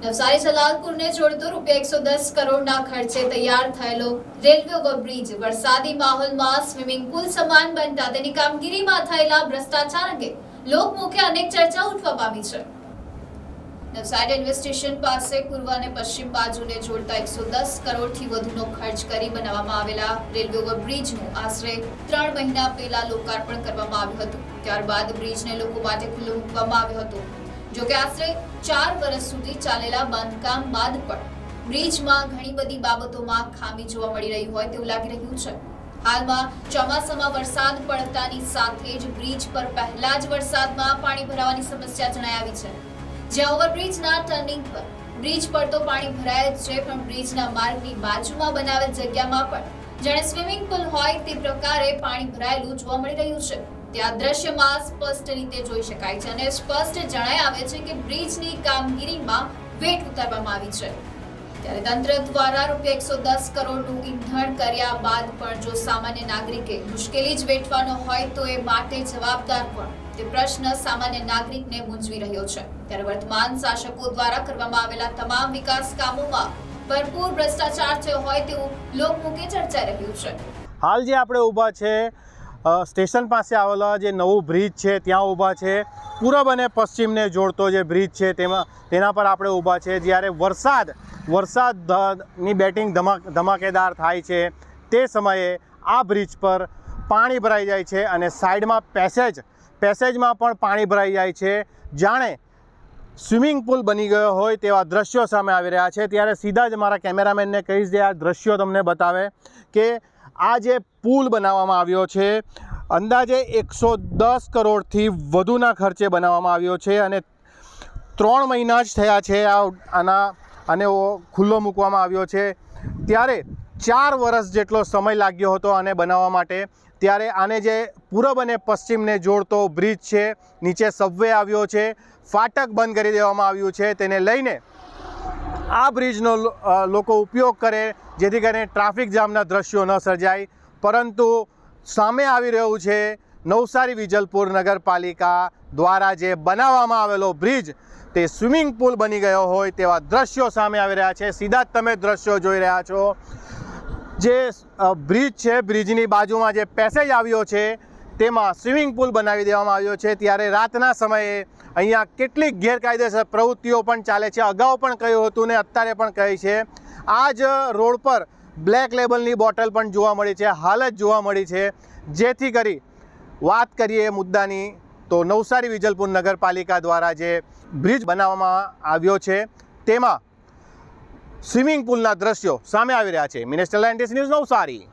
નવસારી સલાલપુરને જોડતો રૂપિયા એકસો દસ કરોડના ખર્ચે તૈયાર થયેલો રેલવે ઓવરબ્રિજ, વરસાદી માહોલમાં સ્વિમિંગ પુલ સમાન બનતા તેની કામગીરીમાં થયેલા ભ્રષ્ટાચાર અંગે લોકમુખે અનેક ચર્ચા ઉઠવા પામી છે. નવસારી રેલવે સ્ટેશન પાસે પૂર્વ અને પશ્ચિમ બાજુને જોડતા એકસો દસ કરોડથી વધુનો ખર્ચ કરી બનાવવામાં આવેલા રેલવે ઓવરબ્રિજનું આશરે ત્રણ મહિના પહેલા લોકાર્પણ કરવામાં આવ્યું હતું. ત્યારબાદ બ્રિજને લોકો માટે ખુલ્લો મૂકવામાં આવ્યો હતો. જો કે આશરે ચાર વર્ષ સુધી ચાલેલા બાંધકામ બાદ પણ બ્રિજમાં ઘણી બધી બાબતોમાં ખામી જોવા મળી રહી હોય તેવું લાગી રહ્યું છે. હાલમાં ચોમાસામાં વરસાદ પડતાની સાથે જ બ્રિજ પર પહેલા જ વરસાદમાં પાણી ભરાવાની સમસ્યા જણાઈ આવી છે. જ્યાં ઓવરબ્રિજના ટર્નિંગ પર બ્રિજ પર તો પાણી ભરાય જ છે, પણ બ્રિજના માર્ગની બાજુમાં બનાવેલ જગ્યામાં પણ જાણે સ્વિમિંગ પુલ હોય તે પ્રકારે પાણી ભરાયેલું જોવા મળી રહ્યું છે. ત્યાં દ્રશ્યમાં સ્પષ્ટ રીતે જોઈ શકાય છે અને સ્પષ્ટ જણાય આવે છે કે બ્રિજની કામગીરીમાં વેટ ઉતારવામાં આવી છે. ત્યારે તંત્ર દ્વારા રૂપિયા એકસો દસ કરોડનું ઈંધણ કર્યા બાદ પણ જો સામાન્ય નાગરિકે મુશ્કેલી જ વેઠવાનો હોય તો એ માટે જવાબદાર પણ. તે પ્રશ્ન સામાન્ય નાગરિકને મૂંઝવી રહ્યો છે. ત્યારે વર્તમાન શાસકો દ્વારા કરવામાં આવેલા તમામ વિકાસ કામોમાં ભરપૂર ભ્રષ્ટાચાર થયો હોય તેવું લોકમુખે ચર્ચાઈ રહ્યું છે. હાલ જે આપણે ઊભા છે સ્ટેશન પાસે આવેલા જે નવું બ્રિજ છે, ત્યાં ઊભા છે. પૂરબ અને પશ્ચિમને જોડતો જે બ્રિજ છે, તેમાં, તેના પર આપણે ઊભા છે. જ્યારે વરસાદ વરસાદની બેટિંગ ધમાક, ધમાકેદાર થાય છે, તે સમયે આ બ્રિજ પર પાણી ભરાઈ જાય છે અને સાઈડમાં પેસેજ, પેસેજમાં પણ પાણી ભરાઈ જાય છે. જાણે સ્વિમિંગ પુલ બની ગયો હોય તેવા દ્રશ્યો સામે આવી રહ્યા છે. ત્યારે સીધા જ મારા કેમેરામેનને કહીશ જે આ દ્રશ્યો તમને બતાવે કે આ જે પુલ બનાવવામાં આવ્યો છે, અંદાજે એકસો દસ કરોડથી વધુના ખર્ચે બનાવવામાં આવ્યો છે અને ત્રણ મહિના જ થયા છે આ આના આને ખુલ્લો મૂકવામાં આવ્યો છે. ત્યારે ચાર વર્ષ જેટલો સમય લાગ્યો હતો આને બનાવવા માટે. ત્યારે આને જે પૂરબ અને પશ્ચિમને જોડતો બ્રિજ છે, નીચે સબવે આવ્યો છે, ફાટક બંધ કરી દેવામાં આવ્યું છે. તેને લઈને આ બ્રિજનો લોકો ઉપયોગ કરે, જેથી કરીને ટ્રાફિક જામના દ્રશ્યો ન સર્જાય. પરંતુ સામે આવી રહ્યું છે નવસારી વિજલપુર નગરપાલિકા દ્વારા જે બનાવવામાં આવેલો બ્રિજ, તે સ્વિમિંગ પુલ બની ગયો હોય તેવા દ્રશ્યો સામે આવી રહ્યા છે. સીધા જ તમે દ્રશ્યો જોઈ રહ્યા છો. જે બ્રિજ છે, બ્રિજની બાજુમાં જે પેસેજ આવ્યો છે, તેમાં સ્વિમિંગ પુલ બનાવી દેવામાં આવ્યો છે. ત્યારે રાતના સમયે અહીંયા કેટલીક ગેરકાયદેસર પ્રવૃત્તિઓ પણ ચાલે છે. અગાઉ પણ કહ્યું હતું ને અત્યારે પણ કહી છે. આ જ રોડ પર બ્લેક લેબલની બોટલ પણ જોવા મળી છે. હાલ જ જોવા મળી છે. જેથી કરી વાત કરીએ મુદ્દાની, તો નવસારી વિજલપુર નગરપાલિકા દ્વારા જે બ્રિજ બનાવવામાં આવ્યો છે, તેમાં સ્વિમિંગ પુલના દ્રશ્યો સામે આવી રહ્યા છે. Minister Landis news Navsari